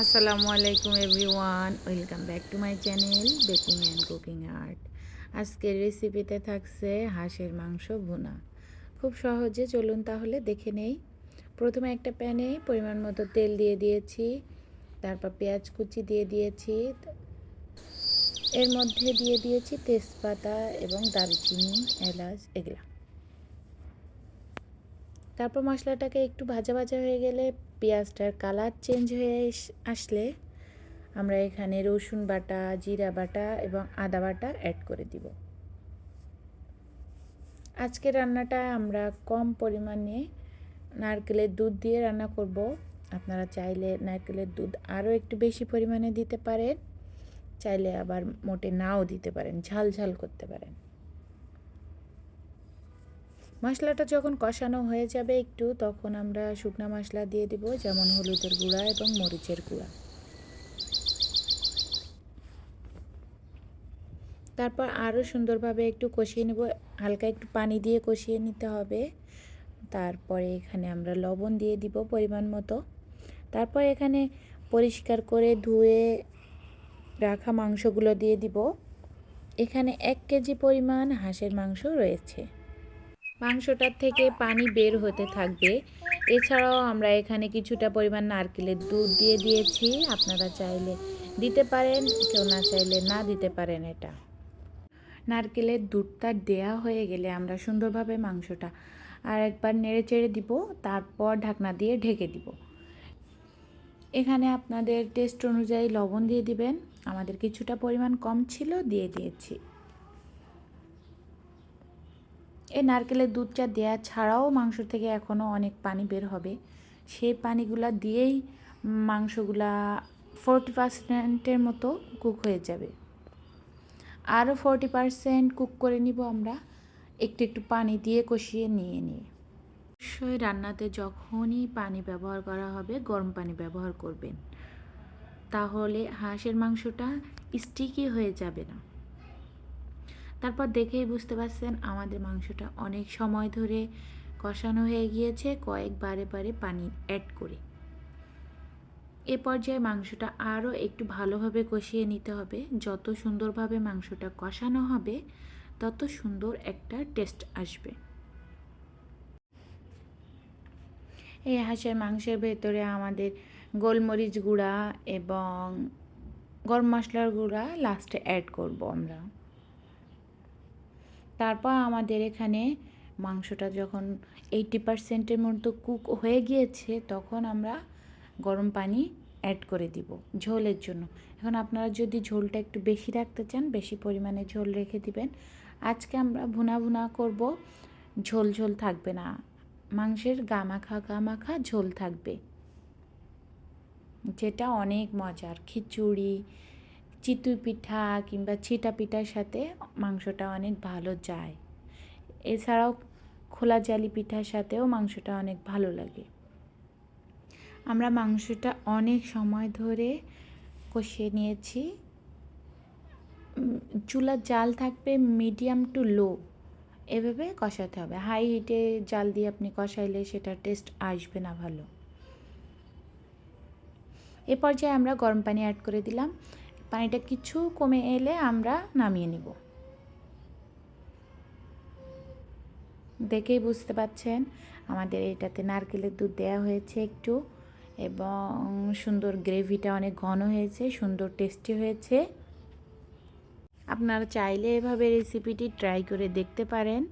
আসসালামু আলাইকুম everyone, welcome back to my channel baking and cooking art. আজকের রেসিপিতে থাকছে হাঁসের মাংস ভুনা। খুব সহজে চলুন তাহলে দেখে নেই। প্রথমে একটা প্যানে পরিমাণ মতো তেল দিয়ে দিয়েছি, তারপর পেঁয়াজ কুচি দিয়ে দিয়েছি, এর মধ্যে দিয়ে দিয়েছি তেজপাতা এবং দারুচিনি, এলাচ, এগুলা। তারপর মশলাটাকে একটু ভাজা ভাজা হয়ে গেলে পেঁয়াজটার কালার চেঞ্জ হয়ে আসলে আমরা এখানে রসুন বাটা, জিরা বাটা এবং আদা বাটা অ্যাড করে দিব। আজকে রান্নাটা আমরা কম পরিমাণে নারকেলের দুধ দিয়ে রান্না করব। আপনারা চাইলে নারকেলের দুধ আরও একটু বেশি পরিমাণে দিতে পারেন, চাইলে আবার মোটে নাও দিতে পারেন, ঝাল ঝাল করতে পারেন। মশলাটা যখন কষানো হয়ে যাবে একটু, তখন আমরা শুকনা মশলা দিয়ে দিব, যেমন হলুদের গুঁড়া এবং মরিচের গুঁড়া। তারপর আরও সুন্দরভাবে একটু কষিয়ে নেব। হালকা একটু পানি দিয়ে কষিয়ে নিতে হবে। তারপরে এখানে আমরা লবণ দিয়ে দিব পরিমাণ মতো। তারপর এখানে পরিষ্কার করে ধুয়ে রাখা মাংসগুলো দিয়ে দিব। এখানে এক কেজি পরিমাণ হাঁসের মাংস রয়েছে। মাংসটার থেকে পানি বের হতে থাকবে। এছাড়াও আমরা এখানে কিছুটা পরিমাণ নারকেলের দুধ দিয়ে দিয়েছি। আপনারা চাইলে দিতে পারেন, কেউ না চাইলে না দিতে পারেন এটা। নারকেলের দুধটা দেয়া হয়ে গেলে আমরা সুন্দরভাবে মাংসটা আর একবার নেড়ে চেড়ে দিব, তারপর ঢাকনা দিয়ে ঢেকে দিব। এখানে আপনাদের টেস্ট অনুযায়ী লবণ দিয়ে দিবেন। আমাদের কিছুটা পরিমাণ কম ছিল, দিয়ে দিয়েছি। এই নারকেলের দুধটা দেওয়া ছাড়াও মাংস থেকে এখনও অনেক পানি বের হবে। সেই পানিগুলা দিয়েই মাংসগুলা ফোরটি পার্সেন্টের মতো কুক হয়ে যাবে। আরও ফোরটি পার্সেন্ট কুক করে নিব আমরা, একটু একটু পানি দিয়ে কষিয়ে নিয়ে নিয়ে। অবশ্যই রান্নাতে যখনই পানি ব্যবহার করা হবে, গরম পানি ব্যবহার করবেন। তাহলে হাঁসের মাংসটা স্টিকি হয়ে যাবে না। তারপর দেখেই বুঝতে পারছেন আমাদের মাংসটা অনেক সময় ধরে কষানো হয়ে গিয়েছে, কয়েক বারে বারে পানি অ্যাড করে। এ পর্যায়ে মাংসটা আরও একটু ভালোভাবে কষিয়ে নিতে হবে। যত সুন্দরভাবে মাংসটা কষানো হবে, তত সুন্দর একটা টেস্ট আসবে। এই হাঁসের মাংসের ভেতরে আমাদের গোলমরিচ গুঁড়া এবং গরম মশলার গুঁড়া লাস্টে অ্যাড করব আমরা। তারপর আমাদের এখানে মাংসটা যখন এইটি পারসেন্টের মতো কুক হয়ে গিয়েছে, তখন আমরা গরম পানি অ্যাড করে দিব ঝোলের জন্য। এখন আপনারা যদি ঝোলটা একটু বেশি রাখতে চান, বেশি পরিমাণে ঝোল রেখে দিবেন। আজকে আমরা ভুনা ভুনা করব, ঝোল ঝোল থাকবে না। মাংসের গামাখা গামাখা ঝোল থাকবে। যেটা অনেক মজার, খিচুড়ি চিতুই পিঠা কিংবা ছিটা পিঠার সাথে মাংসটা অনেক ভালো যায়। এছাড়াও খোলা জালি পিঠার সাথেও মাংসটা অনেক ভালো লাগে। আমরা মাংসটা অনেক সময় ধরে কষিয়ে নিয়েছি। চুলার জাল থাকবে মিডিয়াম টু লো। এভাবে কষাতে হবে। হাই হিটে জাল দিয়ে আপনি কষাইলে সেটা টেস্ট আসবে না ভালো। এ পর্যায়ে আমরা গরম পানি অ্যাড করে দিলাম। পানিটা কিছু কমে এলে আমরা নামিয়ে নিব। দেখেই বুঝতে পাচ্ছেন, আমাদের এটাতে নারকেলের দুধ দেওয়া হয়েছে একটু এবং সুন্দর গ্রেভিটা অনেক ঘন হয়েছে, সুন্দর টেস্টি হয়েছে। আপনারা চাইলে এভাবে রেসিপিটি ট্রাই করে দেখতে পারেন।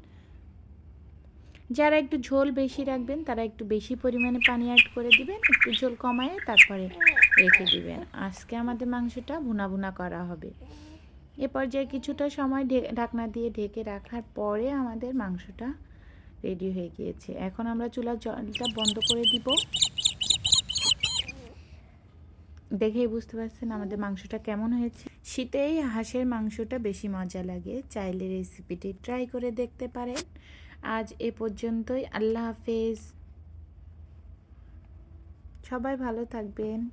যারা একটু ঝোল বেশি রাখবেন, তারা একটু বেশি পরিমাণে পানি অ্যাড করে দিবেন, একটু ঝোল কমায় তারপরে রেখে দিবেন। আজকে আমাদের মাংসটা ভুনা ভুনা করা হবে। এ পর্যায়ে কিছুটা সময় ঢাকনা দিয়ে ঢেকে রাখার পরে আমাদের মাংসটা রেডি হয়ে গিয়েছে। এখন আমরা চুলার জলটা বন্ধ করে দিব। দেখেই বুঝতে পারছেন আমাদের মাংসটা কেমন হয়েছে। শীতেই হাঁসের মাংসটা বেশি মজা লাগে। চাইলে রেসিপিটি ট্রাই করে দেখতে পারেন। আজ এ পর্যন্তই। আল্লাহ হাফেজ। সবাই ভালো থাকবেন।